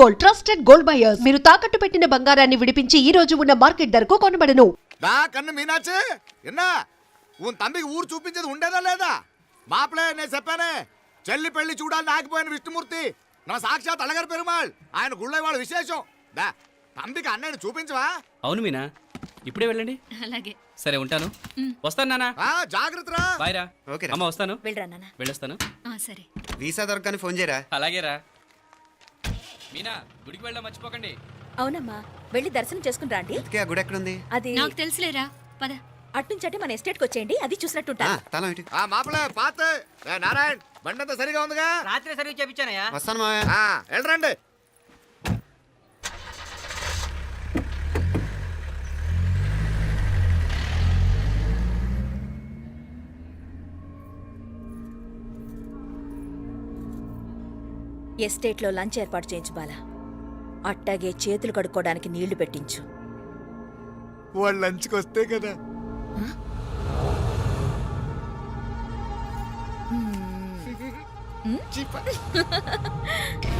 Gold trusted gold buyers మీరు తాకట్టు పెట్టిన బంగారాన్ని విడిపించి ఈ రోజు ఉన్న మార్కెట్ ధరకు కొనబడను. దా కన్ను మీనాచి ఎన్నా? ఉన్ తండ్రికి ఊరు చూపించేది ఉండేదా లేదా? మాపలే నేను చెప్పానే. చెల్లి పెళ్ళి చూడాలని ఆగిపోయిన విష్ణుమూర్తి నా సాక్షాత్ అలగర్ పెరుమాళ్. ఆయన గుళ్ళో వాళ్ళ విశేషం. దా తండ్రికి అన్నయ్యని చూపించవా? అవును మీనా. ఇప్పుడే వెళ్ళండి. అలాగే. సరే ఉంటాను. వస్తాను నానా. ఆ జాగ్రత్తరా బాయ్ రా. ఓకే. అమ్మ వస్తాను. వెళ్ళరా నాన్న వెళ్ళొస్తాను. ఆ, సరే. వీసా దొరకని ఫోన్ చేయరా? అలాగే రా. మీనా గుడికి వెళ్ళడం మర్చిపోకండి. అవునమ్మా వెళ్ళి దర్శనం చేసుకుని రండి. ఇంతకీ ఆ గుడి ఎక్కడుంది? అది నాకు తెలుసులేరా పద. అట్నుంచి మన ఎస్టేట్కి వచ్చేయండి అది చూసినట్టుంటా. ఆ, తాళం ఇటు ఆ మాపలే పాత. నారాయణ్ బండంతా సరిగా ఉందిగా? రాత్రి సర్వీస్ చేయించానయ్యా వస్తాను మావయ్య. ఆ, వెళ్ళరండి. ఎస్టేట్లో లంచ్ ఏర్పాటు చేయించు బాలా. అట్టాగే చేతులు కడుక్కోవడానికి నీళ్ళు పెట్టించు. వాళ్ళు లంచ్కి వస్తే కదా. చీప.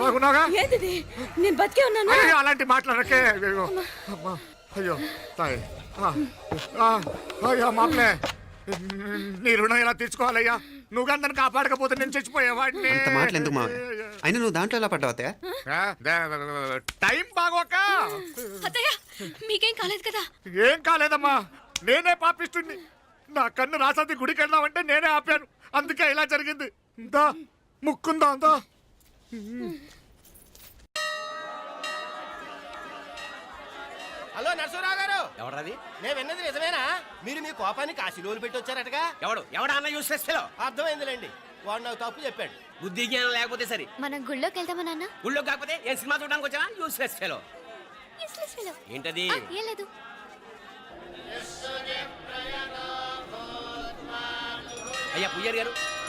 బాగున్నావా? ఏంటిది? నేను బతికే ఉన్నాను? అలాంటి మాట్లాడకే అయ్యో అయ్యో తాయి. అయ్యో మాప్లే నీ రుణం ఎలా తీర్చుకోవాలయ్యా? నువ్వు అందరిని కాపాడకపోతే నేను చచ్చిపోయేవాడిని? అంత మాటలు ఎందుకు మావయ్య అయినా నువ్వు దాంట్లో ఎలా పడ్డావు అత్తయ్య? ఆ, దే- టైం బాగోక. అత్తయ్య మీకేం కాలేదు కదా? ఏం కాలేదమ్మా. నేనే పాపిస్తుంది నా కన్ను రాసాది గుడికి వెళ్దామంటే నేనే ఆపాను. అందుకే ఇలా జరిగింది. దా ముక్కుందా దా. హలో నరసరావు గారు. ఎవడది నేను విన్నది నిజమేనా? మీరు మీ కోపానికి కాశీలోలు పెట్టి వచ్చారటగా ఎవడు? ఎవడా అన్న యూస్లెస్ ఫెలో అర్థమైందిలేండి. వాడు నాకు తప్పు చెప్పాడు. బుద్ధి జ్ఞానం లేకపోతే సరే. మనం గుళ్ళోకి వెళ్దామా నాన్న? ఊళ్ళో కాకపోతే ఏం సినిమా చూడడానికి వచ్చావా? Useless fellow Useless fellow. ఏంటది? ఆ, ఏం లేదు. అయ్యా పుయ్యర్ గారు.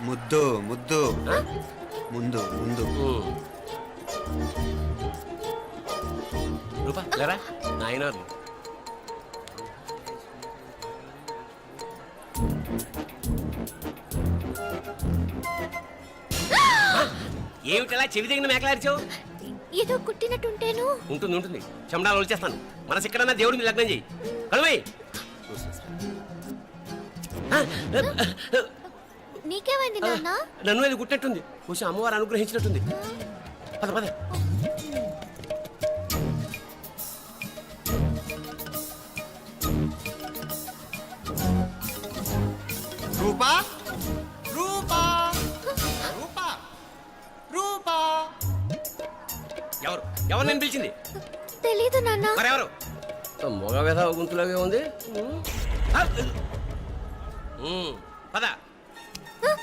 ముద్దు ముద్దు. ముందు ముందు. రూపా లేరా నాయనారు ఏమిటలా చెవి దగ్గర మేకలారిచావు ఏదో కుట్టినట్టుంటేను. ఉంటుంది ఉంటుంది. చెమడాలు వచ్చేస్తాను మనసు ఎక్కడన్నా దేవుడి మీద లగ్నం చేయి. కలువై నీకేమైంది నాన్న? నన్ను అది గుట్టినట్టుంది? కొంచెం అమ్మవారు అనుగ్రహించినట్టుంది. పద పద. రూపా? రూపా? రూపా? రూపా? ఎవరు? ఎవరు నేను పిలిచింది? తెలీదు నాన్న. మరెవరు? మొగ వ్యధ గుంతులాగే ఉంది. పద.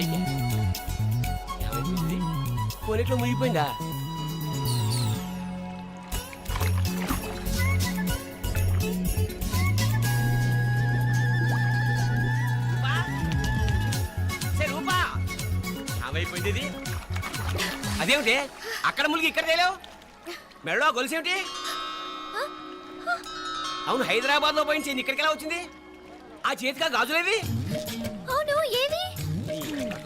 అయితే పోనీట్లో మునిగిపోయిందా? ఏమైపోయింది అదేమిటి? అక్కడ ములిగి ఇక్కడ తేలేవు? మెడలో గొలుసేమిటి అవును హైదరాబాద్లో పోయించింది ఇక్కడికి ఎలా వచ్చింది? ఆ చేతిగా గాజులేవి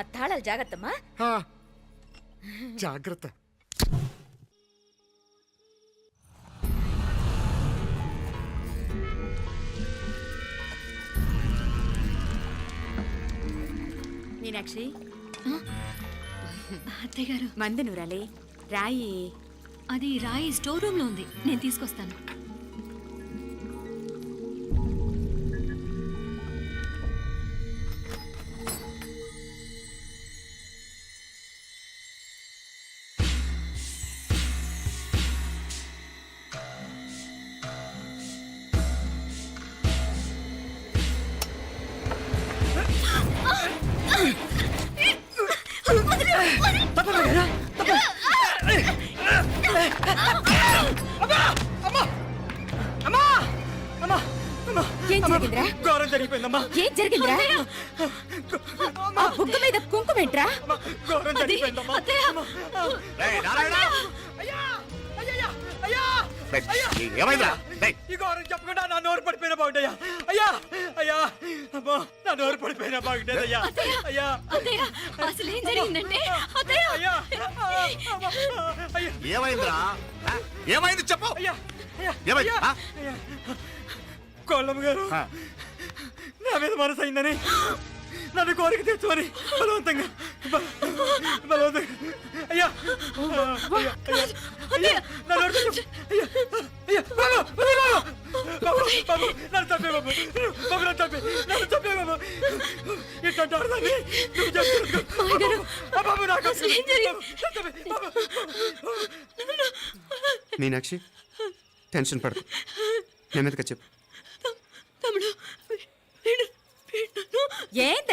తాళాలు జాగ్రత్తమ్మా. జాగ్రత్త. మీనాక్షి. అత్తయ్య గారు. మందు నూరాలి. రాయి. అది రాయి స్టోర్ రూమ్లో ఉంది. నేను తీసుకొస్తాను. జరిగిపోయిందమ్మా. ఏం జరిగిందిరా? ఆ బుగ్గ మీద కుంకుమేంట్రా ఘోరం జరిగిపోయిందమ్మా. రేయ్, నారాయణ! ఏమైందిరా? ఈ గౌరవం చెప్పకుండా నా నోరు పడిపోయినా బాగుంటాయా అయ్యా! అయ్యా! అమ్మో నా నోరు పడిపోయినా బాగుండేది అయ్యా అయ్యా! అత్తయ్య! అసలు ఏం జరిగిందంటే? అత్తయ్య! అయ్యా! అమ్మా, అయ్యా! ఏమైందిరా? ఆ? ఏమైంది చెప్పు! అయ్యా! అయ్యా! ఏమైంది? ఆ? కోళ్ళమ్మ గారు ఆ. నా మీద మనసు అయిందని నన్ను కోరిక తెచ్చుకొని బలవంతంగా బల- బలవంతంగా అయ్యా అయ్యా, అయ్యా, అయ్యా. అయ్యా, బాబు, బాబు, బాబు, నన్ను చంపే బాబు, బాబు, నన్ను చంపే, నన్ను చంపే బాబు. ఇట్లాంటి ఆడదాన్ని నువ్వు బాబు, నాకు? నన్ను. మీనాక్షి టెన్షన్ పడకు నెమ్మదిగా చెప్పు తమ్ముడు వీడు వీడు నన్ను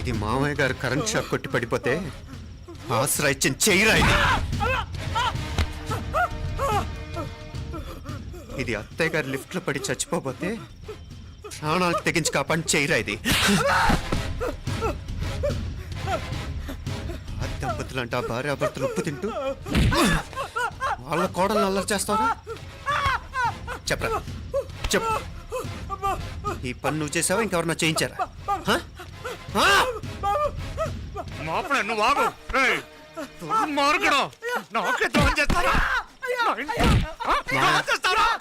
ఇది మామయ్య గారు కరెంట్ షాక్ కొట్టి పడిపోతే ఆశ్రయించిన చెయ్యరా చెయ్యిరా ఇది. ఇది అత్తయ్య గారు లిఫ్ట్లో పడి చచ్చిపోతే ప్రాణాలకు తెగించి కాపాడి చెయ్యిరా ఇది. ఆ దంపతులు అంటే ఆ భార్యాభర్తలు ఉప్పు తింటూ వాళ్ళ కోడలు అల్లరి చేస్తారా? చెప్పరా? చెప్పు. ఈ పని నువ్వు చేసావా? ఇంకెవరన్నా చేయించారా? మాపడే నువ్వు ఆగు. రేయ్, దుర్మార్గుడు. నాకే ద్రోహం చేస్తారా?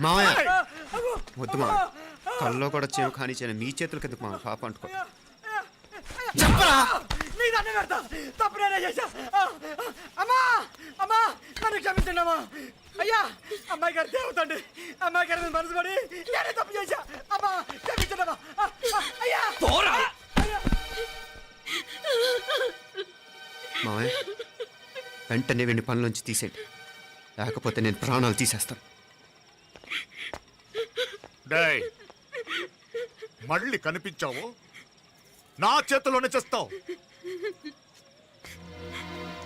మావయ్య. వద్దు మా కల్లో కూడా చేవు కానిచ్చాను మీ చేతుల కిందకు మా పాప అంటుకో. నీ దండం పెడతా తప్పు నేనే చేశా. ఆ, ఆ, అమ్మా అమ్మా నన్ను క్షమించండి అమ్మా. అయ్యా అమ్మాయి గారు దేవతండి. అమ్మాయి గారి మీద మనసు పడి నేనే తప్పు చేశా. అమ్మా క్షమించండి అమ్మా. ఆ, ఆ, అయ్యా. అయ్యా. మావయ్య వెంటనే వెండి పనులోంచి తీసేయండి. లేకపోతే నేను ప్రాణాలు తీసేస్తాను. డేయ్, మళ్ళీ కనిపించావు? నా చేతిలోనే చేస్తావు.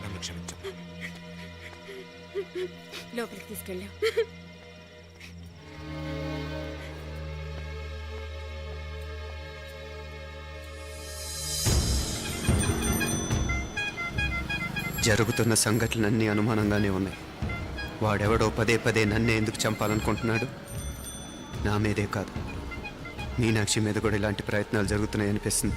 నన్ను క్షమించు. లోపలికి తీసుకెళ్ళాం. జరుగుతున్న సంఘటనలన్నీ అనుమానంగానే ఉన్నాయి. వాడెవడో పదే పదే నన్నే ఎందుకు చంపాలనుకుంటున్నాడు? నా మీదే కాదు. మీనాక్షి మీద కూడా ఇలాంటి ప్రయత్నాలు జరుగుతున్నాయి అనిపిస్తుంది